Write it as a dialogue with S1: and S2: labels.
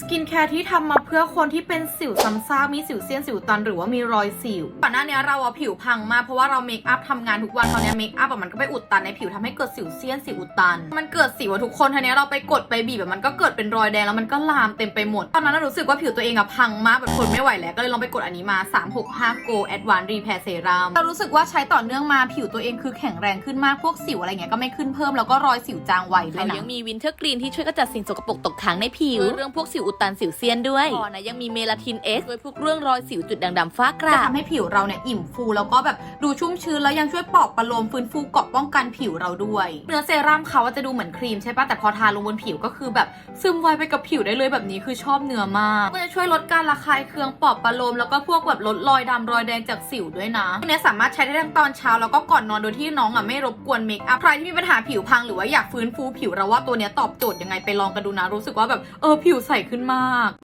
S1: สกินแคร์ที่ทำมาเพื่อคนที่เป็นสิวซ้ำซากมีสิวเซียนสิวตันหรือว่ามีรอยสิวก่อนหน้านี้เราอะผิวพังมากเพราะว่าเราเมคอัพทำงานทุกวันตอนนี้เมคอัพอะมันก็ไปอุดตันในผิวทำให้เกิดสิวเซียนสิวอุดตัน มันเกิดสิวอะทุกคนทีนี้เราไปกดไปบีบแบบมันก็เกิดเป็นรอยแดงแล้วมันก็ลามเต็มไปหมด ตอนนั้นเรารู้สึกว่าผิวตัวเองอะพังมากแบบทนไม่ไหวแล้วก็เลยลองไปกดอันนี้มา 365 Go Advanced Repair Serum เรารู้สึกว่าใช้ต่อเนื่องมาผิวตัวเองคือแข็งแรงขึ้นมากพวกสิวอะไรเงี้ยก็ไม่ขึ้นเพิ่มแล้วก็รอยสิวจางไวด้วย
S2: เรา
S1: นะ
S2: ยังมีวินเทอร์กรีนที่ช่วยกระจัดสิ่งสกปรกตกค้างในผิวเรื่องพวกสิวอุดตันสิวเซียนด้วยพอนะยังมีเมลาทินเอสช่วยพวกเรื่องรอยสิวจุดด่างดำฝ้าก
S1: จะ
S2: ระ
S1: ทำให้ผิวเราเนี่ยอิ่มฟูแล้วก็แบบดูชุ่มชื้นแล้วยังช่วยปลอบประโลมฟื้นฟูเกราะป้องกันผิวเราด้วยเนื้อเซรั่มเขาอะจะดูเหมือนครีมใช่ปะแต่พอทาลงบนผิวก็คือแบบซึมไวไปกับผิวได้เลยแบบนี้คือชอบเนื้อมากก็จะช่วยลดการระคายเคืองปลอบประโลมแล้วก็พวกแบบลดรอยดำรอยแดงจากสิวด้วยนะตัวเนี้ยสามารถใช้ได้ทั้งตอนเช้าแล้วก็ก่อนนอนโดยที่น้องอะไม่รบกวนเมคอัพใครที่มีปัญหาผิวพังหรือว่าอยากฟื้นฟูผิวเราว่าตัวเนี้ยตอบโจทย์ยังไงไปลองกันดูนะรู้สึกว่าแบบเออผิวใสขึ้นมาก